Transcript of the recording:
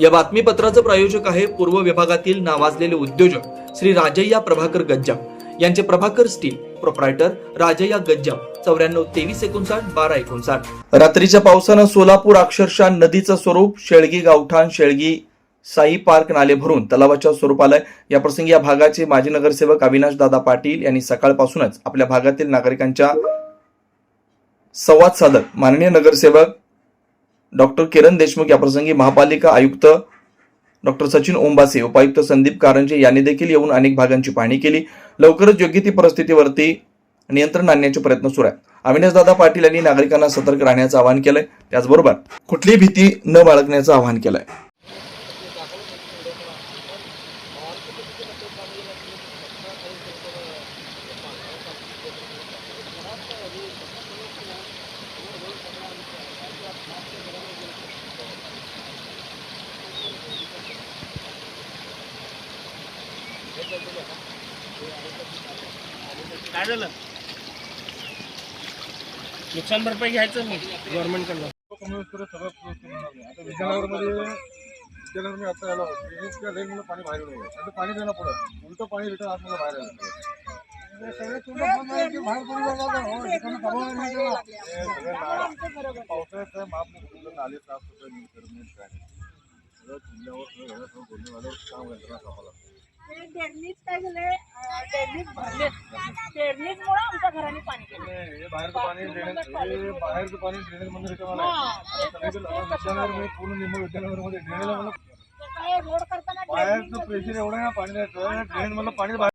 या बातमीपत्राचं प्रायोजक आहे पूर्व विभागातील नावाजलेले उद्योजक श्री राजय्या प्रभाकर गज्जाम. यांचे प्रभाकर स्टील प्रोप्रायटर राजय्या गज्जाम चौऱ्याण्णव तेवीस एकोणसाठ बारा एकोणसाठ. रात्रीच्या पावसानं सोलापूर अक्षरशः नदीचं स्वरूप शेळगी गावठाण शेळगी साई पार्क नाले भरून तलावाच्या स्वरूपाला या प्रसंगी या भागाचे माजी नगरसेवक अविनाश दादा पाटील यांनी सकाळपासूनच आपल्या भागातील नागरिकांच्या संवाद साधत माननीय नगरसेवक डॉक्टर किरण देशमुख या प्रसंगी महापालिका आयुक्त डॉक्टर सचिन ओंबासे उपायुक्त संदीप कारंजे यांनी देखील येऊन अनेक भागांची पाहणी केली. लवकरच योग्य ती परिस्थितीवरती नियंत्रण आणण्याचे प्रयत्न सुरू आहेत. अविनाश दादा पाटील यांनी नागरिकांना सतर्क राहण्याचं आवाहन केलंय. त्याचबरोबर कुठलीही भीती न बाळगण्याचं आवाहन केलंय. काय झालं? नुकसान भरपाई घ्यायचं मी गव्हर्नमेंटकडनं कम्युनिस्टकडे आता विद्यानगरमध्ये आता पाणी बाहेर आता पाणी देणं पडत उलटं पाणी रिटर्न आतमध्ये बाहेर बाहेर नाही पावसाळ्यात माप नाले साफ सुद्धा काय सगळं सगळं गोंधळ झाल्यावर काम टेरनीच काय झालंय? टेरनीच भरले टेरनीच मुळे आमच्या घराने पाणी गेलं. बाहेरचं पाणी ड्रेनेज बाहेरचं पाणी ड्रेनेजमध्ये रिकामं पूर्ण ड्रेनेज म्हणून रोड करताना बाहेरचं प्रेशर एवढं ना पाणी द्यायचं ड्रेन मधलं पाणी बाहेर